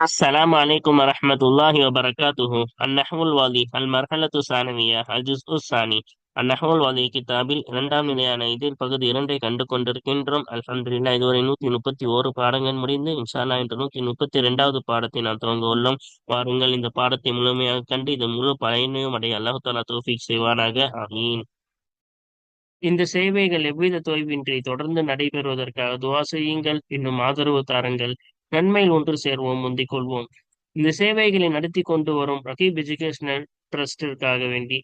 السلام عليكم ورحمة الله وبركاته النحو الواضح المرحلة الثانوية الجزء الثاني النحو الواضح கிதாபில் இரண்டாம் நிலையான இதில் பகுதி இரண்டை கண்டு கொண்டிருக்கின்றோம் அல்ஹம்துலில்லாஹ் இதுவரை நூத்தி முப்பத்தி ஓரு பாடங்கள் முடிந்து இன்ஷால்லா இன்று நூத்தி முப்பத்தி இரண்டாவது பாடத்தை நாம் துவங்க உள்ளோம் வாருங்கள் இந்த பாடத்தை முழுமையாக கண்டு இது முழு பயனையும் அடைய அல்லாஹு தாலா தௌஃபீக் செய்வானாக ஆமீன் இந்த சேவைகள் எவ்வித தொய்வின்றி தொடர்ந்து நடைபெறுவதற்காக துவா செய்யுங்கள் இன்னும் ஆதரவு தாருங்கள் நன்மையில் ஒன்று சேர்வோம் முந்திக் கொள்வோம். இந்த சேவைகளை நடத்தி கொண்டு வரும் ரகீப் எஜுகேஷனல் ட்ரஸ்டிற்காக வேண்டி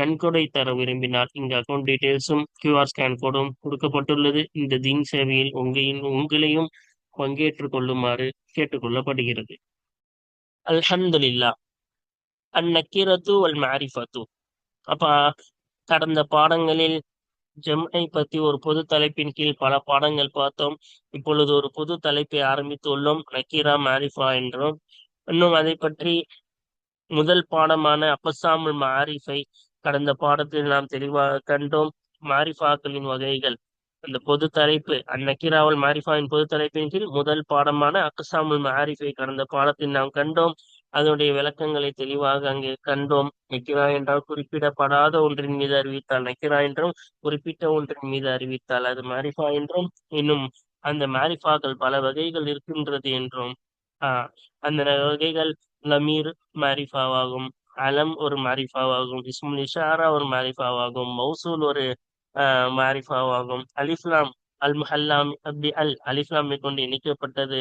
நன்கொடை தர விரும்பினால் இங்கு அக்கௌண்ட் டீடைல்ஸும் கியூஆர் ஸ்கேன் கோடும் கொடுக்கப்பட்டுள்ளது. இந்த தீன் சேவையில் உங்களின் உங்களையும் பங்கேற்றுக் கொள்ளுமாறு கேட்டுக்கொள்ளப்படுகிறது அல்ஹம்துலில்லா. அந்நக்கீரத்து அல் மாரிஃபத்து. அப்பா கடந்த பாடங்களில் ஜெமினை பத்தி ஒரு பொது தலைப்பின் கீழ் பல பாடங்கள் பார்த்தோம். இப்பொழுது ஒரு பொது தலைப்பை ஆரம்பித்துள்ளோம். நக்கீரா மாரிஃபா என்றும். இன்னும் அதை பற்றி முதல் பாடமான அப்பசாமுல் மாரிஃபை கடந்த பாடத்தில் நாம் தெளிவாக கண்டோம். மாரிஃபாக்களின் வகைகள். அந்த பொது தலைப்பு அந்நக்கிராவல் மாரிஃபாவின் பொது தலைப்பின் கீழ் முதல் பாடமான அக்கசாமுல் மாரிஃபை கடந்த பாடத்தில் நாம் கண்டோம். அதனுடைய விளக்கங்களை தெளிவாக அங்கே கண்டோம். நக்கிரா என்றால் குறிப்பிடப்படாத ஒன்றின் மீது அறிவித்தால் நக்கிரா என்றும் குறிப்பிட்ட ஒன்றின் மீது அறிவித்தால் அது மாரிஃபா என்றும் இன்னும் அந்த மாரிஃபாக்கள் பல வகைகள் இருக்கின்றது என்றும். ஆஹ் அந்த வகைகள் லமீர் மாரிஃபாவாகும் அலம் ஒரு மாரிஃபாவாகும் இஸ்முல் இஷாரா ஒரு மாரிஃபாவாகும் மௌசூல் ஒரு ஆஹ் மாரிஃபாவாகும். அலிஃப்லாம் அல் முஹல்லாம் அப்படி அல் அலிஃப்லாமை கொண்டு இணைக்கப்பட்டது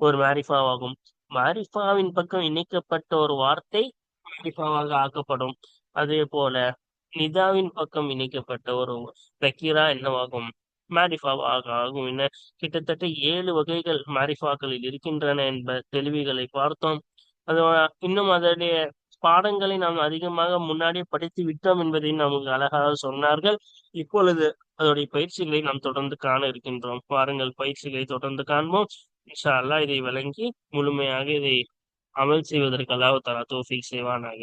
ஒரு மாரிஃபாவாகும். மாரிஃபாவின் பக்கம் இணைக்கப்பட்ட ஒரு வார்த்தை மாரிஃபாவாக ஆக்கப்படும். அதே போல நிதாவின் பக்கம் இணைக்கப்பட்ட ஒரு தக்கீரா என்னவாகும்? மாரிஃபாவாக ஆகும். என கிட்டத்தட்ட ஏழு வகைகள் மாரிஃபாக்களில் இருக்கின்றன என்ப தெளிவுகளை பார்த்தோம். அது இன்னும் அதனுடைய பாடங்களை நாம் அதிகமாக முன்னாடியே படித்து விட்டோம் என்பதை நமக்கு அழகாக சொன்னார்கள். இப்பொழுது அதோடைய பயிற்சிகளை நாம் தொடர்ந்து காண இருக்கின்றோம். பாருங்கள் பயிற்சிகளை தொடர்ந்து காண்போம். இன்ஷா அல்லா இதை வழங்கி முழுமையாக இதை அமல் செய்வதற்கு அல்லாஹ் தலா தோஃபிக் செய்வானாக.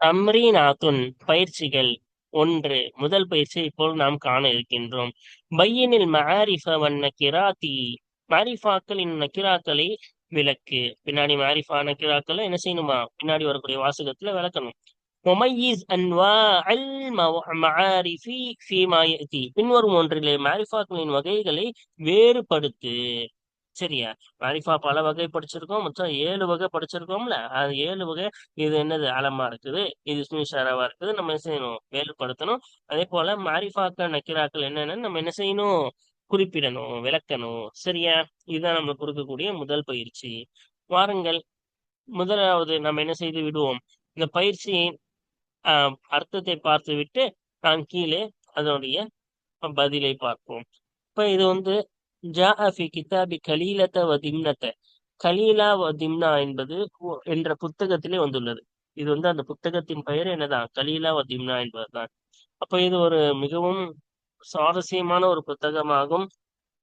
அம்ரீனாத்துன் பயிற்சிகள் ஒன்று. முதல் பயிற்சி இப்போது நாம் காண இருக்கின்றோம். பையனில் மஆரிஃப வண்ண கிராத்தி மாரிஃபாக்களின் நக்கிராக்களை விளக்கு. பின்னாடி மாரிஃபா நக்கிராக்களை என்ன செய்யணுமா? பின்னாடி வரக்கூடிய வாசகத்துல விளக்கணும். முமையிஸ் அன்வா அல் மாரிஃபி ஃபீமா யதி பின்வரும் ஒன்றிலே மாரிஃபாக்களின் வகைகளை வேறுபடுத்து. சரியா? மாரிஃபா பல வகை படிச்சிருக்கோம் மொத்தம் ஏழு வகை படிச்சிருக்கோம்ல. அது ஏழு வகை இது என்னது? அலமா இருக்குது இது ஸ்மிஷாராவா இருக்குது நம்ம என்ன செய்யணும்? வேறுபடுத்தணும். அதே போல மாரிஃபாக்கள் நக்கிராக்கள் என்னென்னு நம்ம என்ன செய்யணும்? குறிப்பிடணும் விளக்கணும். சரியா? இதுதான் நம்ம கொடுக்கக்கூடிய முதல் பயிற்சி. வாருங்கள் முதலாவது நம்ம என்ன செய்து விடுவோம்? இந்த பயிற்சியின் ஆஹ் அர்த்தத்தை பார்த்து விட்டு நான் கீழே அதனுடைய பதிலை பார்ப்போம். இப்ப இது வந்து ஜா ஃபி கிதாபி கலீலத வ திம்னத. கலீலா வ திம்னா என்பது என்ற புத்தகத்திலே வந்துள்ளது. இது வந்து அந்த புத்தகத்தின் பெயர் என்னதான்? கலீலா வ திம்னா என்பதுதான். அப்ப இது ஒரு மிகவும் சுவாரஸ்யமான ஒரு புத்தகமாகும்.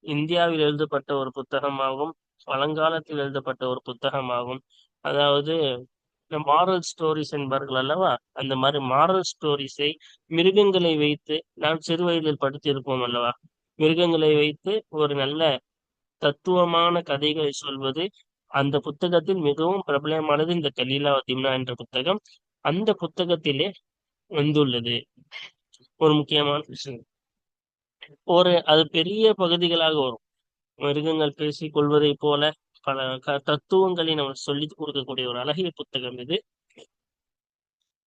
இந்தியாவில் எழுதப்பட்ட ஒரு புத்தகமாகும். பழங்காலத்தில் எழுதப்பட்ட ஒரு புத்தகமாகும். அதாவது இந்த மாரல் ஸ்டோரிஸ் என்பார்கள் அல்லவா? அந்த மாதிரி மாரல் ஸ்டோரிஸை மிருகங்களை வைத்து நாம் சிறு வயதில் படித்திருப்போம் அல்லவா? மிருகங்களை வைத்து ஒரு நல்ல தத்துவமான கதைகளை சொல்வது அந்த புத்தகத்தில் மிகவும் பிரபலமானது இந்த கலீலா வத்திம்னா என்ற புத்தகம். அந்த புத்தகத்திலே வந்துள்ளது. ஒரு முக்கியமான விஷயம். ஒரு அது பெரிய பகுதிகளாக வரும். மிருகங்கள் பேசிக் கொள்வதை போல பல தத்துவங்களை நம்ம சொல்லி கொடுக்கக்கூடிய ஒரு அழகிய புத்தகம் இது.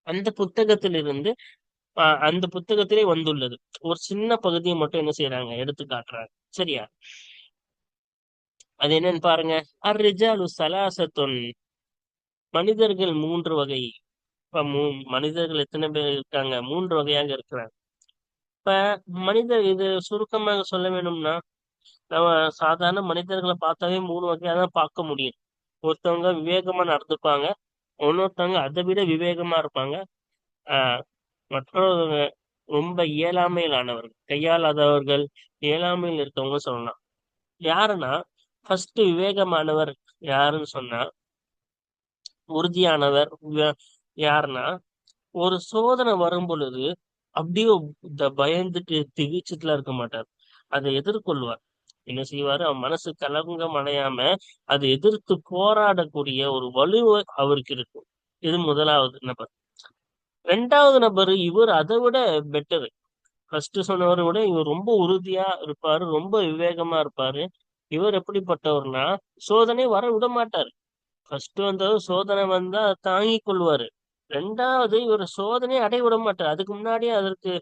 அந்த புத்தகத்திலிருந்து அந்த புத்தகத்திலே வந்துள்ளது. ஒரு சின்ன பகுதியை மட்டும் என்ன செய்யறாங்க எடுத்து காட்டுறாங்க. சரியா? அது என்னன்னு பாருங்க. அர்ரிஜாலு சலாசத்துன். மனிதர்கள் மூன்று வகை. இப்ப மூ மனிதர்கள் எத்தனை பேர் இருக்காங்க? மூன்று வகையாக இருக்கிறாங்க. இப்ப மனிதர் இது சுருக்கமாக சொல்ல வேணும்னா நம்ம சாதாரண மனிதர்களை பார்த்தாவே மூணு வகையா தான் பார்க்க முடியும். ஒருத்தவங்க விவேகமா நடந்துப்பாங்க. இன்னொருத்தவங்க அதை விட விவேகமா இருப்பாங்க. ஆஹ் மற்றவங்க ரொம்ப இயலாமையிலானவர்கள். கையாளாதவர்கள் இயலாமையில் இருக்கவங்க சொல்லலாம். யாருன்னா ஃபர்ஸ்ட் விவேகமானவர் யாருன்னு சொன்னா உறுதியானவர் யாருன்னா ஒரு சோதனை வரும் பொழுது அப்படியே பயந்துட்டு திகிச்சத்துல இருக்க மாட்டார். அதை எதிர்கொள்வார். என்ன செய்வாரு? அவன் மனசு கலங்கம் அடையாம அதை எதிர்த்து போராடக்கூடிய ஒரு வலு அவருக்கு இருக்கும். இது முதலாவது நபர். ரெண்டாவது நபர் இவர் அதை விட பெட்டரு ஃபர்ஸ்ட் சொன்னவரை விட இவர் ரொம்ப உறுதியா இருப்பாரு ரொம்ப விவேகமா இருப்பாரு. இவர் எப்படிப்பட்டவர்னா சோதனை வர விட மாட்டாரு. ஃபர்ஸ்ட் வந்தவர் சோதனை வந்தா தாங்கி கொள்வாரு. ரெண்டாவது இவர் சோதனையை அடைய விட மாட்டார். அதுக்கு முன்னாடியே அதற்கு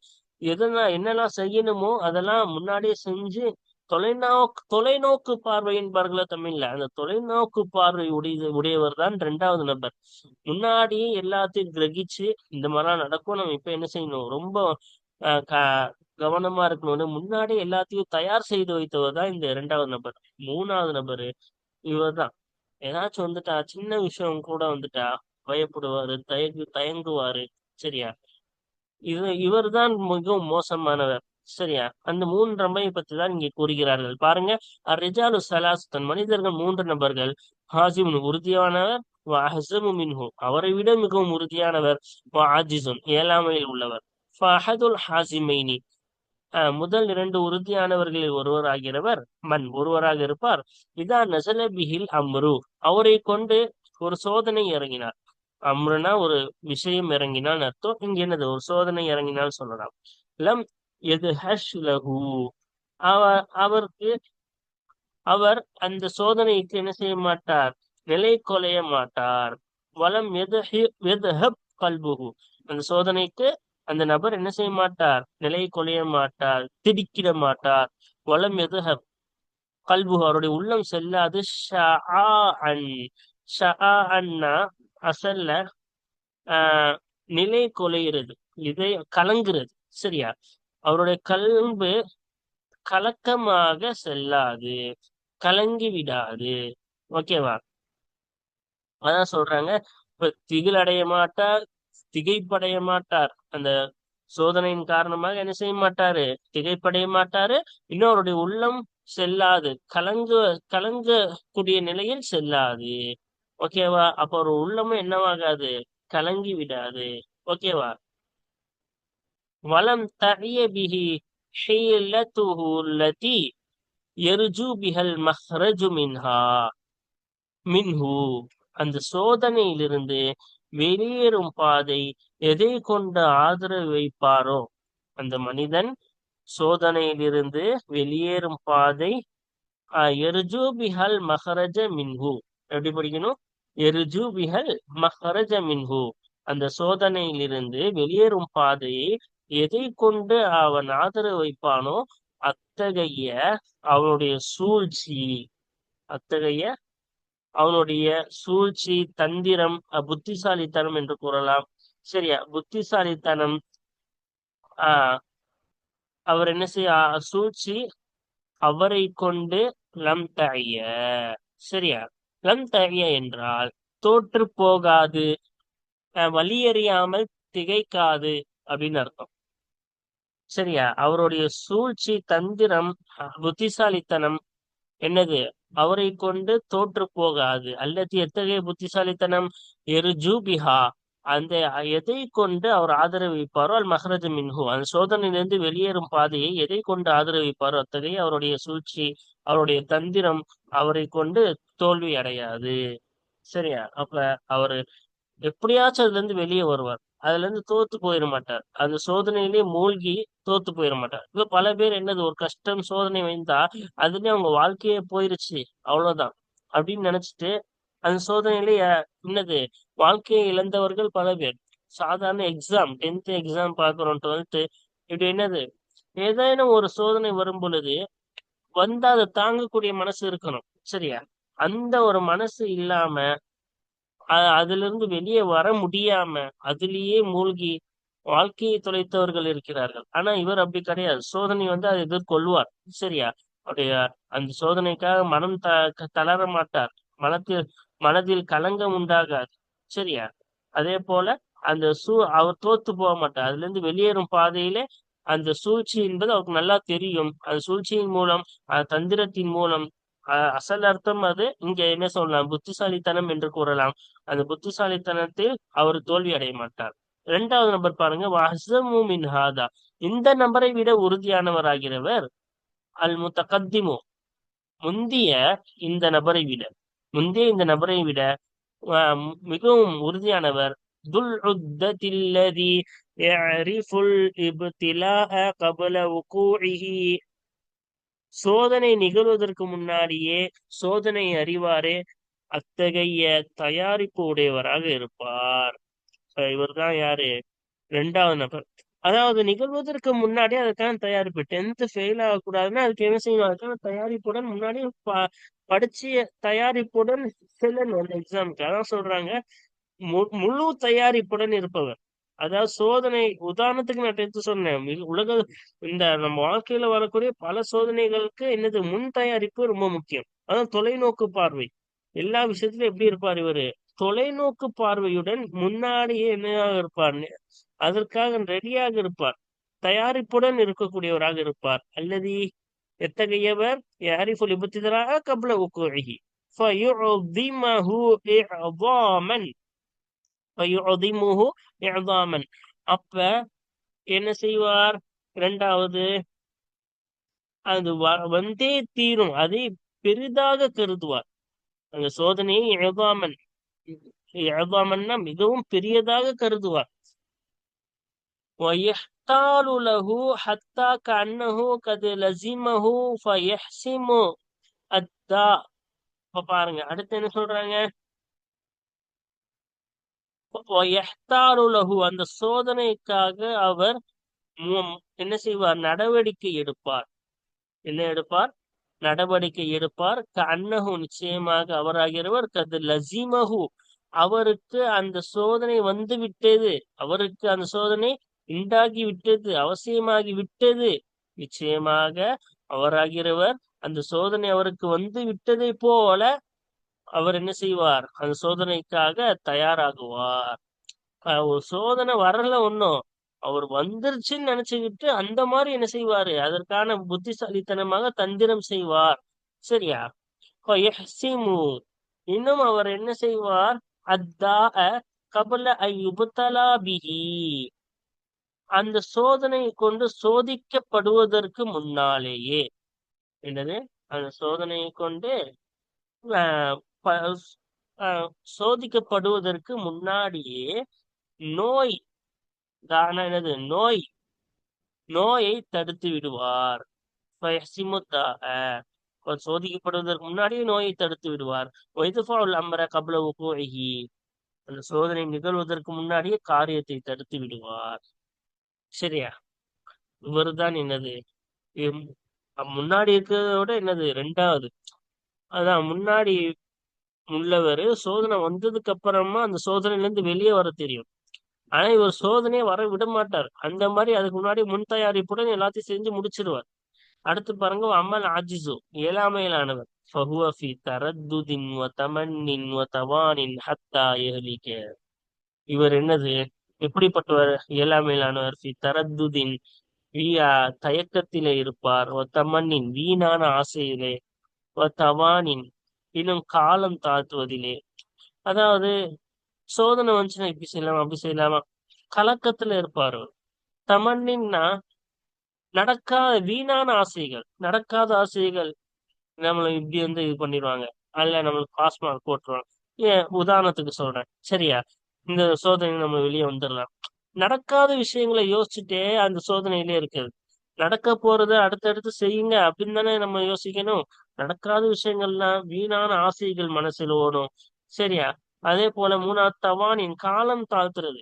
எதனா என்னெல்லாம் செய்யணுமோ அதெல்லாம் முன்னாடியே செஞ்சு தொலைநோக்கு தொலைநோக்கு பார்வை என்பார்கள தமிழ்ல அந்த தொலைநோக்கு பார்வை உடைய உடையவர் தான் ரெண்டாவது நபர். முன்னாடியே எல்லாத்தையும் கிரகிச்சு இந்த மாதிரிலாம் நடக்கும். நம்ம இப்ப என்ன செய்யணும்? ரொம்ப அஹ், க- கவனமா இருக்கணும்னு முன்னாடி எல்லாத்தையும் தயார் செய்து வைத்தவர் தான் இந்த இரண்டாவது நபர். மூணாவது நபரு இவர் தான். ஏதாச்சும் வந்துட்டா சின்ன விஷயம் கூட வந்துட்டா பயப்படுவாரு தயங்கு தயங்குவாரு. சரியா? இது இவர்தான் மிகவும் மோசமானவர். சரியா? அந்த மூன்று நபரை பற்றி தான் இங்கே கூறுகிறார்கள். பாருங்க. அர்ரிஜாலு சலாசுத்தன் மனிதர்கள் மூன்று நபர்கள். ஹாசிமுன் உறுதியானவர் மின்ஹு. அவரை விட மிகவும் உறுதியானவர் ஆஜிசுன் ஏழாமையில் உள்ளவர். ஃபஹதுல் ஹாசிமைனி. முதல் இரண்டு உறுதியானவர்களில் ஒருவராகிறவர் மண் ஒருவராக இருப்பார். இதா நசலபிஹில் அம்ரு. அவரை கொண்டு ஒரு சோதனை இறங்கினார். அம்ருனா ஒரு விஷயம் இறங்கினால் அர்த்தம் இங்க என்னது? ஒரு சோதனை இறங்கினால் சொல்லலாம். லம் எது ஹஷ்லஹு அவர் அவருக்கு அவர் அந்த சோதனைக்கு என்ன செய்ய மாட்டார்? நிலை கொலைய மாட்டார். வலம் எதுஹப் கல்புகு அந்த சோதனைக்கு அந்த நபர் என்ன செய்ய மாட்டார்? நிலை கொலைய மாட்டார் திடுக்கிட மாட்டார். வலம் எதுஹப் கல்புகு அவருடைய உள்ளம் செல்லாது. அசல்ல ஆஹ் நிலை கொலைகிறது இதை கலங்குறது. சரியா? அவருடைய கல்பு கலக்கமாக செல்லாது கலங்கி விடாது. ஓகேவா அதான் சொல்றாங்க. இப்ப திகில் அடைய மாட்டார் திகைப்படைய மாட்டார். அந்த சோதனையின் காரணமாக என்ன செய்ய மாட்டாரு? திகைப்படைய மாட்டாரு. இன்னும் அவருடைய உள்ளம் செல்லாது. கலங்கு கலங்கக்கூடிய நிலையில் செல்லாது. ஓகேவா அப்போ ஒரு உள்ளமும் என்னவாகாது? கலங்கி விடாது. ஓகேவா வலம் தழிய பிஹி ஹீலத்துஹு அல்லதி பிஹல் மஹ்ரஜு மின்ஹா. மின்ஹு அந்த சோதனையிலிருந்து வெளியேறும் பாதை எதை கொண்டு ஆதரவு வைப்பாரோ அந்த மனிதன் சோதனையிலிருந்து வெளியேறும் பாதை எருஜு பிஹல் மஹரஜ மின்ஹு. எப்படி படிக்கணும்? எருஜு பிஹல் மஹரஜ மின்ஹு. அந்த சோதனையிலிருந்து வெளியேறும் பாதையை எதை கொண்டு அவன் ஆதரவு வைப்பானோ அத்தகைய அவனுடைய சூழ்ச்சி அத்தகைய அவனுடைய சூழ்ச்சி தந்திரம் அஹ், புத்திசாலித்தனம் என்று கூறலாம். சரியா? புத்திசாலித்தனம் ஆஹ் அவர் என்ன செய்ய சூழ்ச்சி அவரை கொண்டு லம் தழைய சரியா? லம் தழைய என்றால் தோற்று போகாது அஹ், வழியறியாமல் திகைக்காது அப்படின்னு அர்த்தம். சரியா? அவருடைய சூழ்ச்சி தந்திரம் புத்திசாலித்தனம் என்னது? அவரை கொண்டு தோற்று போகாது. அல்லது எத்தகைய புத்திசாலித்தனம்? எருஜு பிஹா அந்த எதை கொண்டு அவர் ஆதரவிப்பாரோ? அல் மஹரஜ் மின்ஹு. அந்த சோதனையிலிருந்து வெளியேறும் பாதையை எதை கொண்டு ஆதரவிப்பாரோ? அத்தகைய அவருடைய சூழ்ச்சி அவருடைய தந்திரம் அவரை கொண்டு தோல்வி அடையாது. சரியா? அப்ப அவரு எப்படியாச்சும் அதுல இருந்து வெளியே வருவார். அதுல இருந்து தோத்து போயிட மாட்டார். அந்த சோதனையிலேயே மூழ்கி தோத்து போயிட மாட்டார். இப்ப பல பேர் என்னது ஒரு கஷ்டம் சோதனை வந்தா அதுலயே அவங்க வாழ்க்கையே போயிருச்சு அவ்வளவுதான் அப்படின்னு நினைச்சிட்டு அந்த சோதனையிலேயே என்னது வாழ்க்கையை இழந்தவர்கள் பல பேர். சாதாரண எக்ஸாம் டென்த் எக்ஸாம் பாக்குறோம் டுவெல்த்து இப்படி என்னது ஏதேனும் ஒரு சோதனை வரும் பொழுது வந்தா அதை தாங்கக்கூடிய மனசு இருக்கணும் சரியா? அந்த ஒரு மனசு இல்லாம அதுல இருந்து வெளியே வர முடியாம அதுலயே மூழ்கி வாழ்க்கையை தொலைத்தவர்கள் இருக்கிறார்கள். ஆனா இவர் அப்படி கிடையாது. சோதனை வந்து அதை எதிர்கொள்வார். சரியா? அவருடைய அந்த சோதனைக்காக மனம் த க- தளர மாட்டார். மனத்தில் மனதில் கலங்கம் உண்டாகாது. சரியா? அதே போல அந்த சூ அவர் தோத்து போக மாட்டார். அதுல இருந்து வெளியேறும் பாதையிலே அந்த சூழ்ச்சி என்பது அவருக்கு நல்லா தெரியும். அந்த சூழ்ச்சியின் மூலம் அந்த தந்திரத்தின் மூலம் அசல் அர்த்தம் அது. இங்க என்ன சொல்லலாம்? புத்திசாலித்தனம் என்று கூறலாம். அந்த புத்திசாலித்தனத்தில் அவர் தோல்வி அடைய மாட்டார். இரண்டாவது நபர் பாருங்க. ஹாதா. இந்த நபரை விட உறுதியானவராகிறவர் அல் முத்தகத்திமு முந்திய இந்த நபரை விட முந்தைய இந்த நபரை விட மிகவும் உறுதியானவர் துல் உத்தத்தில்லதி சோதனை நிகழ்வதற்கு முன்னாடியே சோதனை அறிவாரே அத்தகைய தயாரிப்பு உடையவராக இருப்பார். இவர் தான் யாரு? ரெண்டாவது நபர். அதாவது நிகழ்வதற்கு முன்னாடி அதுக்கான தயாரிப்பு. டென்த் ஃபெயில் ஆகக்கூடாதுன்னா அதுக்கு என்ன செய்யணும்? அதுக்கான தயாரிப்புடன் முன்னாடி ப படிச்சு தயாரிப்புடன் செல்லணும். அந்த எக்ஸாமுக்கு அதான் சொல்றாங்க. மு- முழு தயாரிப்புடன் இருப்பவர். அதாவது சோதனை உதாரணத்துக்கு நான் எடுத்து சொன்னேன். உலக இந்த நம்ம வாழ்க்கையில வரக்கூடிய பல சோதனைகளுக்கு என்னது முன் தயாரிப்பு ரொம்ப முக்கியம். அதான் தொலைநோக்கு பார்வை. எல்லா விஷயத்திலும் எப்படி இருப்பார் இவரு? தொலைநோக்கு பார்வையுடன் முன்னாடியே என்னயாக இருப்பார்? அதற்காக ரெடியாக இருப்பார். தயாரிப்புடன் இருக்கக்கூடியவராக இருப்பார். அல்லது எத்தகையவர்? யாரிஃபுல் விபத்திதராக கபல உக்குஹி. அப்ப என்ன செய்வார் இரண்டாவது அது வ- வந்தே தீரும் அதை பெரிதாக கருதுவார் அந்த சோதனையை இழதாமன் இழதாமன்னா மிகவும் பெரியதாக கருதுவார் ويحتال له حتى كأنه قد لزمه فيحسم الداء இப்ப பாருங்க அடுத்து என்ன சொல்றாங்க லஹு அந்த சோதனைக்காக அவர் என்ன செய்வார் நடவடிக்கை எடுப்பார் என்ன எடுப்பார் நடவடிக்கை எடுப்பார் கண்ணகு நிச்சயமாக அவராகிறவர் கது லசிமஹு அவருக்கு அந்த சோதனை வந்து விட்டது அவருக்கு அந்த சோதனை உண்டாகி விட்டது அவசியமாகி விட்டது நிச்சயமாக அவராகிறவர் அந்த சோதனை அவருக்கு வந்து விட்டதை போல அவர் என்ன செய்வார்? அந்த சோதனைக்காக தயாராகுவார். ஒரு சோதனை வரல ஒன்றும் அவர் வந்துருச்சுன்னு நினைச்சுக்கிட்டு அந்த மாதிரி என்ன செய்வாரு? அதற்கான புத்திசாலித்தனமாக தந்திரம் செய்வார். சரியா? இன்னும் அவர் என்ன செய்வார்? அத்தாஅ கபல ஐயுபத்தலா அந்த சோதனை கொண்டு சோதிக்கப்படுவதற்கு முன்னாலேயே. என்னது? அந்த சோதனையை கொண்டு சோதிக்கப்படுவதற்கு முன்னாடியே நோய் தான என்னது நோய் நோயை தடுத்து விடுவார். சோதிக்கப்படுவதற்கு முன்னாடியே நோயை தடுத்து விடுவார். அம்பர கபல கப்ல அந்த சோதனை நிகழ்வதற்கு முன்னாடியே காரியத்தை தடுத்து விடுவார். சரியா? இவர்தான் என்னது முன்னாடி இருக்கிறத விட என்னது ரெண்டாவது. அதான் முன்னாடி உள்ளவர் சோதனை வந்ததுக்கு அப்புறமா அந்த சோதனையில இருந்து வெளியே வர தெரியும். ஆனா இவர் சோதனையே வர விட மாட்டார் அந்த மாதிரி அதுக்கு முன்னாடி முன் தயாரிப்புடன் எல்லாத்தையும் செஞ்சு முடிச்சிருவார். அடுத்து பாருங்க அமல் ஆஜிசு இயலாமையிலானவர் ஃபஹுவஃபி தரத்துதின் வ தமன்னின் வ தவானின் ஹத்தா எஹலிக்க இவர் என்னது? எப்படிப்பட்டவர்? இயலாமையிலானவர் ஃபி தரத்துதின் வீயா தயக்கத்திலே இருப்பார் ஒ தமன்னின் வீணான ஆசையிலே ஒ தவானின் இன்னும் காலம் தாழ்த்துவதிலே. அதாவது சோதனை வந்துச்சுன்னா இப்படி செய்யலாமா அப்படி செய்யலாமா? கலக்கத்துல இருப்பார் அவர். தமன்னின்னா நடக்காத வீணான ஆசைகள் நடக்காத ஆசைகள் நம்மளை இப்படி வந்து இது பண்ணிடுவாங்க. அல்ல நம்மளுக்கு பாஸ் மார்க் போட்டுருவாங்க. ஏன்? உதாரணத்துக்கு சொல்றேன். சரியா? இந்த சோதனை நம்ம வெளியே வந்துடலாம். நடக்காத விஷயங்களை யோசிச்சுட்டே அந்த சோதனையிலே இருக்குது நடக்க போறத அடுத்தடுத்து செய்யுங்க அப்படின்னு தானே நம்ம யோசிக்கணும். நடக்காத விஷயங்கள்லாம் வீணான ஆசைகள் மனசுல ஓடும். சரியா? அதே போல மூணாவது தவானின் காலம் தாழ்த்துறது.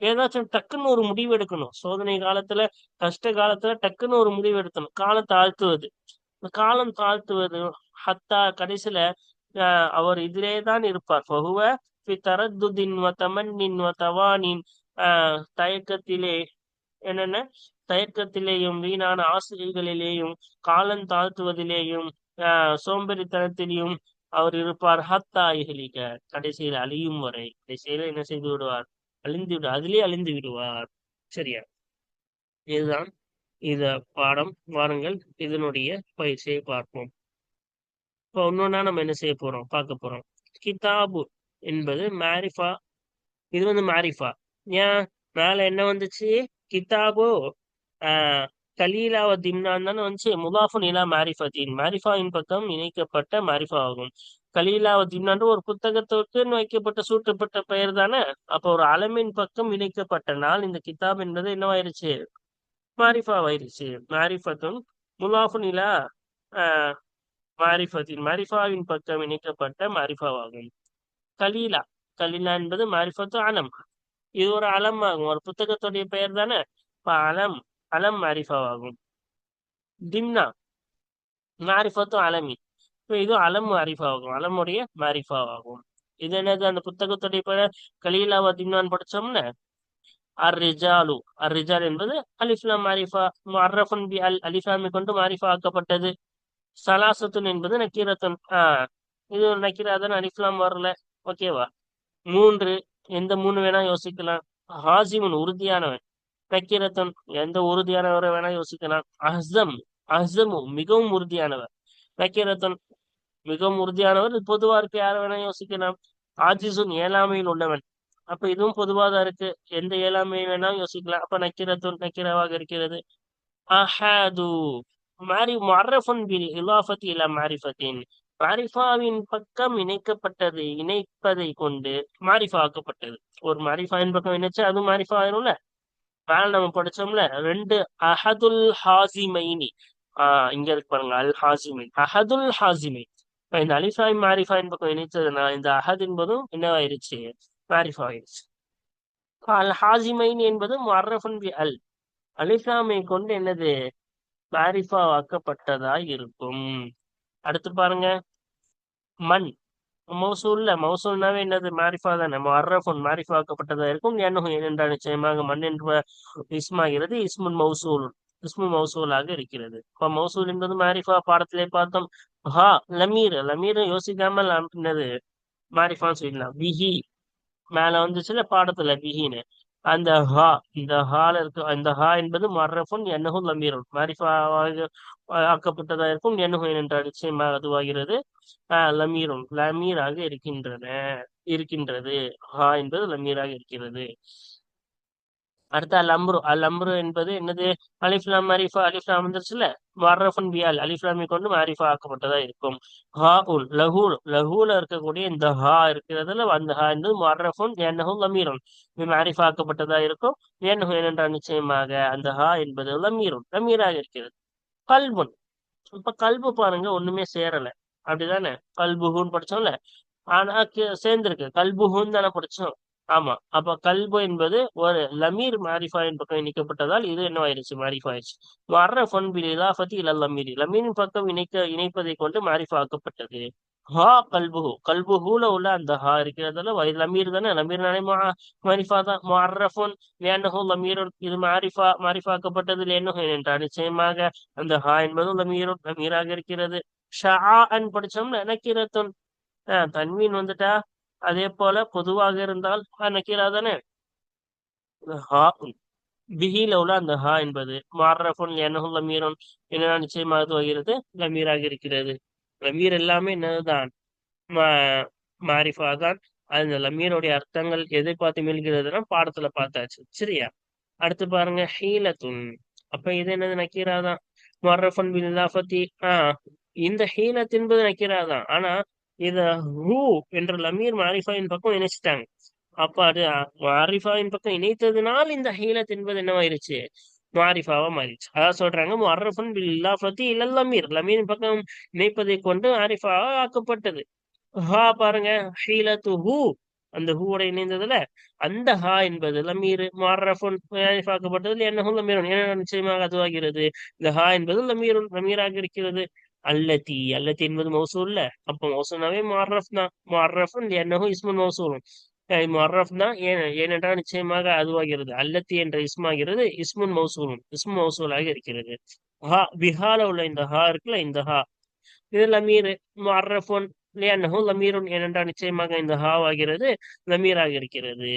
ஏதாச்சும் டக்குன்னு ஒரு முடிவு எடுக்கணும். சோதனை காலத்துல கஷ்ட காலத்துல டக்குன்னு ஒரு முடிவு எடுக்கணும். காலம் தாழ்த்துவது. இந்த காலம் தாழ்த்துவது ஹத்தா கடைசியில அவர் இதிலே தான் இருப்பார். பகுவ ஃபி தரத்துதின் வ தமன்னின் வ தவானின் ஆஹ் தயக்கத்திலே என்னென்ன? தயக்கத்திலேயும் வீணான ஆசிரியர்களிலேயும் காலம் தாழ்த்துவதிலேயும் சோம்பேறித்தனத்திலையும் அவர் இருப்பார். ஹத்தா இகலிக்க கடைசியில் அழியும் வரை. கடைசியில என்ன செய்து விடுவார்? அழிந்து விடு அதிலே அழிந்து விடுவார். சரியா? இதுதான் இத பாடம். வாருங்கள் இதனுடைய பயிற்சியை பார்ப்போம். இப்போ இன்னொன்னா நம்ம என்ன செய்ய போறோம்? பார்க்க போறோம். கிதாபு என்பது மேரிஃபா. இது வந்து மேரிஃபா. ஏன்? மேல என்ன வந்துச்சு? கிதாபு. ஆஹ் கலீலா திம்னான் தானே வந்துச்சு. முதாஃபுன் இலா மாரிஃபத்தின். மாரிஃபாவின் பக்கம் இணைக்கப்பட்ட மாரிஃபா ஆகும். கலீலா திம்னான் ஒரு புத்தகத்துக்கு வைக்கப்பட்ட சூட்டப்பட்ட பெயர் தானே? அப்போ ஒரு அலமின் பக்கம் இணைக்கப்பட்ட நாள் இந்த கிதாப் என்பது என்னவாயிருச்சு? மாரிஃபாவாயிருச்சு மாரிஃபத்தும் முலாஃபுன் இலா மாரிஃபத்தின் மாரிஃபாவின் பக்கம் இணைக்கப்பட்ட மாரிஃபாவாகும். கலீலா. கலீலா என்பது மாரிஃபத்து அலம். இது ஒரு அலம் ஆகும் ஒரு புத்தகத்துடைய பெயர் தானே? இப்ப அலம் அலம் மாரிஃபாவாகும் திம்னா மாரிஃபத்து அலமி இப்போ இது அலம் மாரிஃபாவாகும் அலமுடைய மாரிஃபாவாகும் இது என்னது அந்த புத்தகத்துடைய பெயர் கலீலாவா திம்னான்னு படிச்சோம்னா அர் ரிஜாலு அர் ரிஜால் என்பது அலிஃப்லாம் மாரிஃபா அர்ரஃபன் பி அல் அலிஃபாமி கொண்டு மாரிஃபா ஆக்கப்பட்டது. சலாசத்துன் என்பது நக்கீரத்துன். ஆஹ் இது ஒரு நக்கீரா தான் அலிஃப்லாம் வரல. ஓகேவா? மூன்று. எந்த மூணு வேணா யோசிக்கலாம். ஹாசிமுன் உறுதியானவன். நக்கீரத்தன் எந்த உறுதியானவரை வேணா யோசிக்கலாம். அஹ்சம் அஹ்சமு மிகவும் உறுதியானவர். நக்கீரத்தன் மிகவும் உறுதியானவர். பொதுவா இருக்கு யாரை வேணா யோசிக்கலாம். ஆஜிசுன் ஏழாமையில் உள்ளவன். அப்ப இதுவும் பொதுவாக தான் இருக்கு. எந்த ஏழாமை வேணா யோசிக்கலாம். அப்ப நக்கிரத்துன் நக்கிரவாக இருக்கிறது. அஹது மாரி மரஃபுன் பில் இலாஃபத்தி இலா மாரிஃபத்தின். மாரிஃபாவின் பக்கம் இணைக்கப்பட்டது இணைப்பதை கொண்டு மாரிஃபா ஆக்கப்பட்டது. ஒரு மாரிஃபாவின் பக்கம் இணைச்சா அது மாரிஃபா ஆயிரும்ல? மேல நம்ம படிச்சோம்ல ரெண்டு அஹதுல் ஹாசிமைனி. ஆஹ் இங்க இருக்கு பாருங்க அல் ஹாசிமைன். அஹதுல் ஹாசிமை இந்த அலிஃபாய் மாரிஃபாயின் பக்கம் இணைத்ததுனா இந்த அஹத் என்பதும் என்னவாயிருச்சு? மாரிஃபா ஆயிருச்சு அல் ஹாசிமைன் என்பது மர்ரஃபுன் பி அல். அலிஃபாமை கொண்டு என்னது? மாரிஃபா ஆக்கப்பட்டதா இருக்கும் அடுத்து பாருங்க. மண். மௌசூல்ல மௌசூல்னாவே என்னது? மாரிஃபா தானே. மர்ரஃபுன் மாரிஃபாக்கப்பட்டதா இருக்கும். என்னும் ஏனென்றால் நிச்சயமாக மண் என்ற இஸ்மாகிறது இஸ்முன் மௌசூல் இஸ்மு மௌசூலாக இருக்கிறது. இப்போ மௌசூல் என்பது மாரிஃபா பாடத்திலே பார்த்தோம். ஹா லமீர். லமீர் யோசிக்காமல் என்னது மாரிஃபான்னு சொல்லலாம் பிஹி மேல வந்துச்சுல பாடத்துல பிஹின்னு அந்த ஹா இந்த ஹால இருக்கு அந்த ஹா என்பது மர்ரஃபுன் என்னஹு லமீரும் மாரிஃபாவாக ஆக்கப்பட்டதா இருக்கும் என்னஹும் என்ற நிச்சயமாக அதுவாகிறது. லமீரும் லமீராக இருக்கின்றன இருக்கின்றது. ஹா என்பது லமீராக இருக்கிறது. அடுத்து அல் அம்ரு அல் அம்ரு என்பது என்னது? அலிஃப்லாம் மாரிஃபா அலிஃப்லாம் வந்துருச்சுல மர்ரஃபுன் பியால் அலிஃப்லாமை கொண்டு மாரிஃபா ஆக்கப்பட்டதா இருக்கும். ஹா உல் லஹூல் லஹூல இருக்கக்கூடிய இந்த ஹா இருக்கிறதுல அந்த ஹா என்பது மர்ரஃபுன் என்னஹும் லமீரும் மாரிஃபா ஆக்கப்பட்டதா இருக்கும். என்னஹு ஏனென்றால் நிச்சயமாக அந்த ஹா என்பது லமீரன் லமீராக இருக்கிறது. கல்புன். இப்ப கல்பு பாருங்க ஒண்ணுமே சேரல. அப்படிதானே? கல்புகுன்னு படிச்சோம்ல? ஆனா சேர்ந்திருக்கு. கல்புகுன்னு தானே படிச்சோம். ஆமா. அப்ப கல்பு என்பது ஒரு லமீர் மாரிஃபாயின் பக்கம் இணைக்கப்பட்டதால் இது என்ன ஆயிடுச்சு மாரிஃபா ஆயிடுச்சு மர்ரஃபன் பில் இலாஃபத்தி இல்ல லமீரி. லமீரின் பக்கம் இணைக்க இணைப்பதை கொண்டு மாரிஃபா ஆக்கப்பட்டது ஹா கல்புஹு. கல்புஹூல உள்ள அந்த ஹா இருக்கிறதுல லமீர் தானே? லமீர்னாலே மாரிஃபா தான். மர்ரஃபுன் லேனஹு லமீருன் இது மாரிஃபா மாரிஃபாக்கப்பட்டது லேனஹு என்றால் நிச்சயமாக அந்த ஹா என்பதும் லமீருன் லமீராக இருக்கிறது. ஷா அன் படிச்சோம்னா ஆஹ் தன்மீன் வந்துட்டா. அதே போல பொதுவாக இருந்தால் நக்கீரா தானே ஹா. பிஹில உள்ள அந்த ஹா என்பது. மார்ரஃபுன் எனஹும் லமீரன். என்ன நிச்சயமாக துவகிறது லமீராக இருக்கிறது. லமீர் எல்லாமே என்னதுதான்? மாரிஃபா தான் அந்த லமீருடைய அர்த்தங்கள் எதை பார்த்து மீள்கிறதுனா பாடத்துல பார்த்தாச்சு. சரியா? அடுத்து பாருங்க. ஹீலத்துன். அப்ப இது என்னது? நக்கீரா தான் மர்ரஃபன் பின் ஆஹ் இந்த ஹீலத் என்பது நக்கீரா தான் ஆனா இத ஹூ என்ற லமீர் மாரிஃபாயின் பக்கம் இணைச்சிட்டாங்க. அப்ப அது மாரிஃபாவின் பக்கம் இணைத்ததுனால் இந்த ஹீலத் என்பது என்னவாயிருச்சு? மாரிஃபாவா மாறிடுச்சு. அதான் சொல்றாங்க மர்ரஃபன் பில்லா பத்தி இல்ல லமீர். லமீரின் பக்கம் இணைப்பதை கொண்டு மாரிஃபாவா ஆக்கப்பட்டது. ஹா பாருங்க ஹீலத்து ஹூ. அந்த ஹூவோட இணைந்ததுல அந்த ஹா என்பது லமீர் மாரஃபுன் என்ன என்னஹும் லமீரன்? என்ன நிச்சயமாக அதுவாகிறது. இந்த ஹா என்பது லமீருன் லமீராக இருக்கிறது. அல்லத்தி அல்லத்தி என்பது மௌசூல்ல அப்போ மௌசூல்னாவே மார்ரஃப் தான் மார்ரஃப் லியன்னஹு இஸ்முன் மௌசூலும் முஅர்ரஃப் தான் ஏனென்றால் நிச்சயமாக அதுவாகிறது. அல்லத்தி என்ற இஸ்மாகிறது இஸ்முன் மௌசூலும் இஸ்மு மௌசூலாக இருக்கிறது. ஹா பிஹால உள்ள இந்த ஹா இருக்குல்ல இந்த ஹா. இது லமீர் முஅர்ரஃபுன் லியன்னஹு லமீருன் ஏனென்றால் நிச்சயமாக இந்த ஹாவாகிறது லமீராக இருக்கிறது.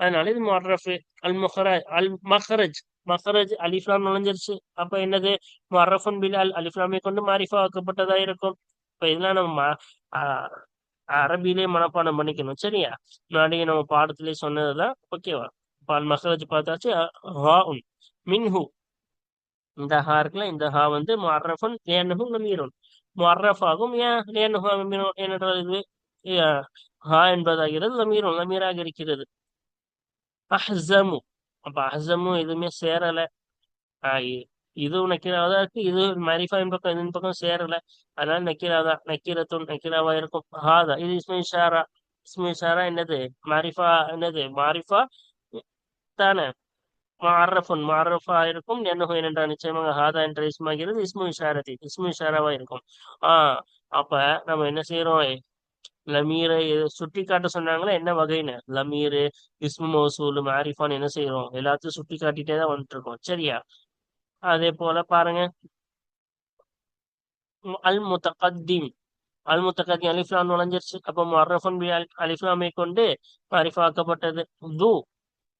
அதனால இது முஅர்ரஃப் அல் முஹரஜ் அல் மஹரஜ். மஹரஜ் அலிஃப்லாம் நுழைஞ்சிருச்சு. அப்ப என்னது? மரஃபுன் பிலால் அலிஃப்லாமை கொண்டு மாரிஃபாக்கப்பட்டதா இருக்கும். இப்ப இதெல்லாம் நம்ம அரபிலே மனப்பாடம் பண்ணிக்கணும். சரியா? முன்னாடியே நம்ம பாடத்திலே சொன்னதுதான். ஓகேவா பால் மஹரஜ் பார்த்தாச்சு. மின்ஹு. இந்த ஹா இருக்குல்ல இந்த ஹா வந்து முஅர்ரஃபுன் லியன்னஹு லமீருன் முஅர்ரஃப் ஆகும் ஏன் லியன்னஹு லமீருன் ஏனென்றால் இது ஹா என்பதாகிறது லமீருன் லமீராக இருக்கிறது. அஹ்சமு. அப்ப அஹ்ஸமு எதுவுமே சேரல. ஆஹ் இதுவும் நக்கீராவதா இருக்கு இது மரிஃபாவின் பக்கம் இதன் பக்கம் சேரல. அதனால நக்கீராதா நக்கீரத்தும் நக்கீராவா இருக்கும். ஹாதா இது இஸ்மு ஷாரா இஸ்மு ஷாரா என்னது? மாரிஃபா என்னது? மாரிஃபா தானே. மாரஃபுன் மாரஃபா இருக்கும் என்னஹு ஏனென்றால் நிச்சயமாக ஹாதா என்ற இஸ்மாகிறது இஸ்மு இஷாரத்தி இஸ்மு இஷாராவா இருக்கும். ஆஹ் அப்ப நம்ம என்ன செய்யறோம் லமீரை சுட்டி காட்ட சொன்னாங்களே? என்ன வகைன்னு? லமீரு இஸ்மு மௌசூல் மாரிஃபான் என்ன செய்யறோம் எல்லாத்தையும் சுட்டி காட்டிட்டே தான் வந்துட்டு இருக்கோம் சரியா? அதே போல பாருங்க. அல் முத்தகத்தீம் அல் முத்தகத்தி அலிஃப்லாம் நுழைஞ்சிருச்சு. அப்ப மர்ரஃபன் பி அல் அலிஃப்லாமை கொண்டு மாரிஃபாக்கப்பட்டது. து.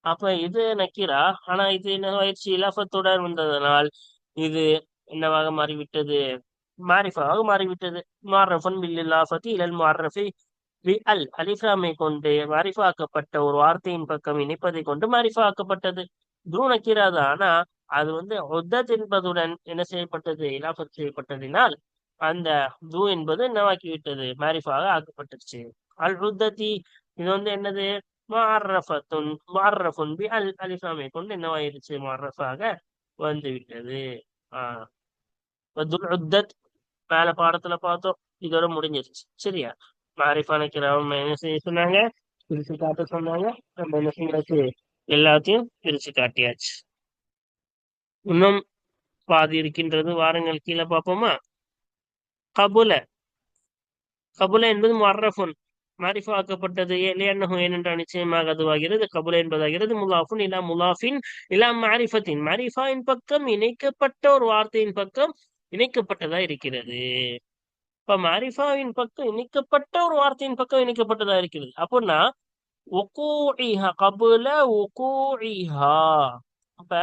அப்ப இது நக்கீரா? ஆனா இது என்ன ஆயிடுச்சு? இலாஃபத்துடன் வந்ததனால் இது என்னவாக மாறிவிட்டது? மாரிஃபாக மாறிவிட்டது. மாரஃபன் பில் இலல் முஅர்ரஃபி பி அல் அலிஃப்லாமை கொண்டு மாரிஃபாக்கப்பட்ட ஒரு வார்த்தையின் பக்கம் இணைப்பதை கொண்டு மாரிஃபாக்கப்பட்டது தூணக்கிறாது ஆனா அது வந்து ஒத்தத் என்பதுடன் என்ன செய்யப்பட்டது? இலாபத் செய்யப்பட்டதினால் அந்த து என்பது என்னவாக்கிவிட்டது? மாரிஃபாக ஆக்கப்பட்டுச்சு. அல் உத்தத்தி இது வந்து என்னது? மார்ரஃபத்துன் முஅர்ரஃபுன் பி அல் அலிஃபாமை கொண்டு என்னவாயிருச்சு? முஅர்ரஃபாக வந்து விட்டது ஆஹ் உத்தத் மேல பாடத்துல பார்த்தோம் இதோட முடிஞ்சிருச்சு. சரியா? மாரிஃபான கிராமம் என்ன செய்ய சொன்னாங்க? பிரிச்சு காட்ட சொன்னாங்க. நம்ம என்ன செய்யாச்சு எல்லாத்தையும் பிரிச்சு காட்டியாச்சு. இன்னும் பாதி இருக்கின்றது வாரங்கள் கீழே பார்ப்போமா? கபுல. கபுல என்பது முஅர்ரஃபுன் மாரிஃபாக்கப்பட்டது ஏலியன்னஹு ஏனென்றால் நிச்சயமாக அதுவாகிறது. கபுல என்பதாகிறது முலாஃபுன் இலா முலாஃபின் இலா மாரிஃபத்தின். மாரிஃபாவின் பக்கம் இணைக்கப்பட்ட ஒரு வார்த்தையின் பக்கம் இணைக்கப்பட்டதா இருக்கிறது. இப்ப மாரிஃபாவின் பக்கம் இணைக்கப்பட்ட ஒரு வார்த்தையின் பக்கம் இணைக்கப்பட்டதா இருக்கிறது. அப்படின்னா உக்கூஇஹா கபுல உக்கூஇஹா அப்ப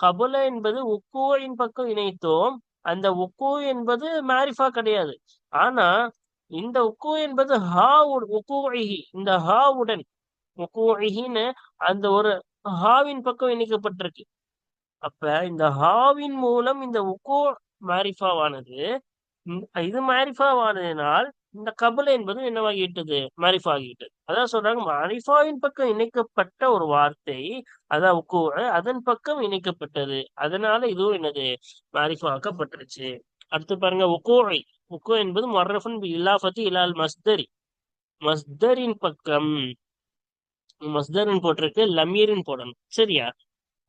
கபுல என்பது ஒக்கோயின் பக்கம் இணைத்தோம். அந்த ஒக்கோ என்பது மாரிஃபா கிடையாது. ஆனா இந்த உக்கு என்பது ஹா ஒக்கோஹி இந்த ஹாவுடன் உக்கூஇஹின்னு அந்த ஒரு ஹாவின் பக்கம் இணைக்கப்பட்டிருக்கு. அப்ப இந்த ஹாவின் மூலம் இந்த உக்கு மாரிஃபாவானது. இது மாரிஃபாவானதினால் இந்த கபல் என்பது என்னவாகிவிட்டது? மாரிஃபா ஆகிவிட்டது அதான் சொல்றாங்க மாரிஃபாவின் பக்கம் இணைக்கப்பட்ட ஒரு வார்த்தை அதான் உக்கு அதன் பக்கம் இணைக்கப்பட்டது. அதனால இதுவும் என்னது? மாரிஃபாக்கப்பட்டுருச்சு. அடுத்து பாருங்க உக்கோழை உக்கோ என்பது மர்ரஃபன் இலாஃபத்தி இலால் மஸ்தரி. மஸ்தரின் பக்கம் மஸ்தரின் போட்டிருக்கு லமீரின் போடணும். சரியா?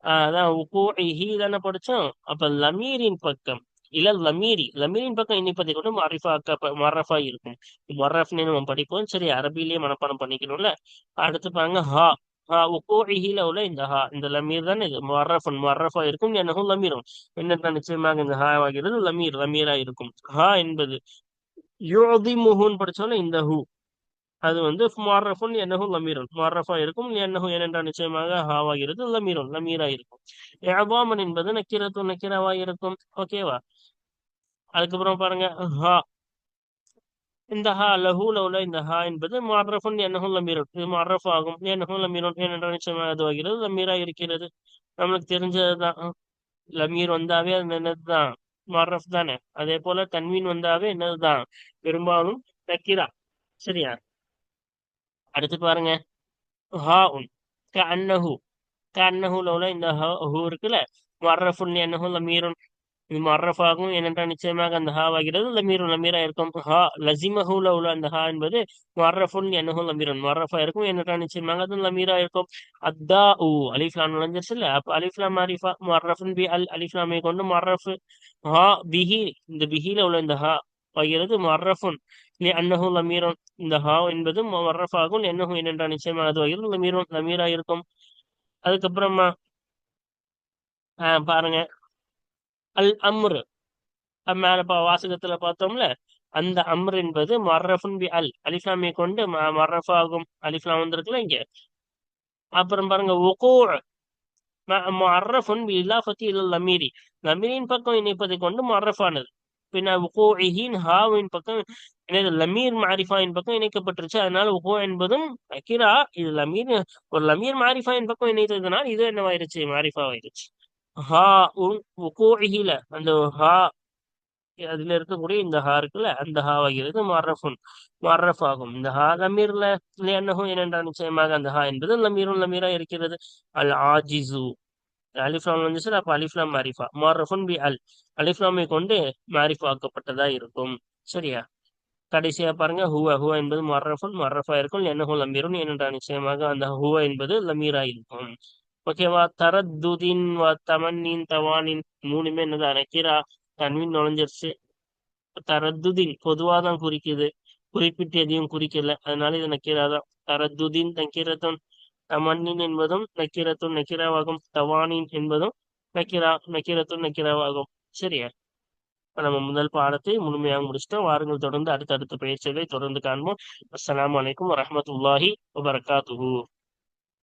அதான் உக்கூஹி தானே படிச்சோம். அப்ப லமீரின் பக்கம் இல்ல லமீரி. லமீரின் பக்கம் இணைப்பதை கொண்டு மரிஃபாக்க மரஃபா இருக்கும். மரஃப்னு நம்ம படிப்போம். சரி அரபிலேயே மனப்பாடம் பண்ணிக்கணும்ல. அடுத்து பாருங்க ஹா. ஹா உக்கூஹில உள்ள இந்த ஹா. இந்த லமீர் தானே இது? மரஃபன் மரஃபா இருக்கும் எனக்கும் லமீரும். என்ன நிச்சயமாக இந்த ஹா ஆகிறது லமீர் லமீரா இருக்கும். ஹா என்பது யுதிமுஹுன்னு படிச்சோம்ல இந்த ஹூ. அது வந்து முஅர்ரஃபுன் என்னஹு லமீரன். முஅர்ரஃபா இருக்கும் என்னஹு ஏனென்றால் நிச்சயமாக ஹாவாகிறது லமீரன் லமீரா இருக்கும் ஏபாமன் என்பது நக்கிரத்து நக்கிராவா இருக்கும் ஓகேவா அதுக்கப்புறம் பாருங்க ஹா. இந்த ஹா லஹூல உள்ள இந்த ஹா என்பது முஅர்ரஃபுன் என்னஹும் லமீரன். இது மாரஃப் ஆகும். என்னஹும் லமீரன் ஏனென்றால் நிச்சயமாக அதுவாகிறது லமீரா இருக்கிறது நம்மளுக்கு தெரிஞ்சதுதான். லமீர் வந்தாவே அது என்னதுதான்? முஅர்ரஃப் தானே. அதே போல தன்வீன் வந்தாவே என்னதுதான்? பெரும்பாலும் நக்கீரா. சரியா? அடுத்து பாருங்க. ஹா உன் கஅன்னஹு கஅன்னஹு உள்ள இந்த ஹா ஹூ இருக்குல்ல? முஅர்ரஃபுன் அன்னஹு லமீருன். இது மர்ரஃப் ஆகும் ஏனென்றால் நிச்சயமாக அந்த ஹா ஆகிறது லமீரும் லமீரா இருக்கும். ஹா லசிமஹூல உள்ள அந்த ஹா என்பது மர்ரஃபுல் அன்னஹு லமீரன். மர்ரஃபா இருக்கும். ஏனென்றால் நிச்சயமாக அது லமீரா இருக்கும். அத்தா ஊ அலிஃப்லாம் நுழைஞ்சிருச்சு இல்ல அப்ப அலிஃப்லாம் மாரிஃபா. பி அல் அலிஃப்லாமை கொண்டு மர்ரஃப் ஹா பிஹி. இந்த பிஹில உள்ள இந்த ஹா. ஆகிறது மர்ரஃபுன் லி அன்னஹு லமீரன். இந்த ஹா என்பது மர்ரஃபாகும் ஆகும் என்னஹு ஏனென்றால் நிச்சயமாக அது ஆகிறது லமீரன். லமீரா இருக்கும் அதுக்கப்புறமா ஆஹ் பாருங்க. அல் அம்ரு. மேல பா வாசகத்துல பார்த்தோம்ல? அந்த அம்ர் என்பது மர்ரஃபுன் பி அல். அலிஃப்லாமை கொண்டு மர்ரஃப் ஆகும் அலிஃப்லாம் வந்திருக்குல்ல இங்க. அப்புறம் பாருங்க ஒகோ மர்ரஃபுன் பி இலாஃபத்தி இல்ல லமீரி. லமீரின் பக்கம் இணைப்பதை கொண்டு மர்ரஃப் ஆனது பின்ன உகூஇஹின் ஹாவின் பக்கம் எனது லமீர் மாரிஃபாயின் பக்கம் இணைக்கப்பட்டுருச்சு. அதனால உகோ என்பதும் அகிரா இது லமீர் ஒரு லமீர் மாரிஃபாயின் பக்கம் இணைத்ததுனால் இது என்னவாயிருச்சு? மாரிஃபாவாயிருச்சு. ஹா உன் உகூஇஹில அந்த ஹா அதுல இருக்கக்கூடிய இந்த ஹா இருக்குல்ல அந்த ஹா ஆகிறது மர்ரஃபுன் மர்ரஃப் ஆகும் இந்த ஹா லமீர்ல என்னஹும் ஏனென்றால் நிச்சயமாக? அந்த ஹா என்பது லமீரும் லமீரா இருக்கிறது. அல் ஆஜிசு அலிஃப்லாம் வந்துச்சு அப்ப அலிஃப்லாம் மாரிஃபா. மாரஃபுன் பி அல். அலிஃப்லாமை கொண்டு மாரிஃபாக்கப்பட்டதா இருக்கும். சரியா? கடைசியா பாருங்க ஹுவா. ஹுவா என்பது மர்ரஃபுன் மர்ரஃபா இருக்கும். என்னஹு லமீரும் ஏனென்றால் நிச்சயமாக அந்த ஹுவா என்பது லமீரா இருக்கும். ஓகேவா தரத்துதின் தமன்னின் தவானின். மூணுமே என்னது? அரைக்கிறா தன்வின் நுழைஞ்சிருச்சு. தரத்துதின் பொதுவாக தான் குறிக்குது. குறிப்பிட்டு எதையும் குறிக்கல. அதனால இது நக்கீராதான் தரத்துதின் நக்கீரத்துன் தமன்னின் என்பதும் நக்கீரத்துன் நக்கீராவாகும். தவானின் என்பதும் நக்கீரா நக்கீரத்துன் நக்கீராவாகும். சரியா? நம்ம முதல் பாடத்தை முழுமையாக முடிச்சிட்டோம். வாருங்கள் தொடர்ந்து அடுத்தடுத்த பயிற்சிகளை தொடர்ந்து காண்போம். அஸ்லாம் வலைக்கம் வரமத்துல்லாஹி வபர்காத்துஹூ.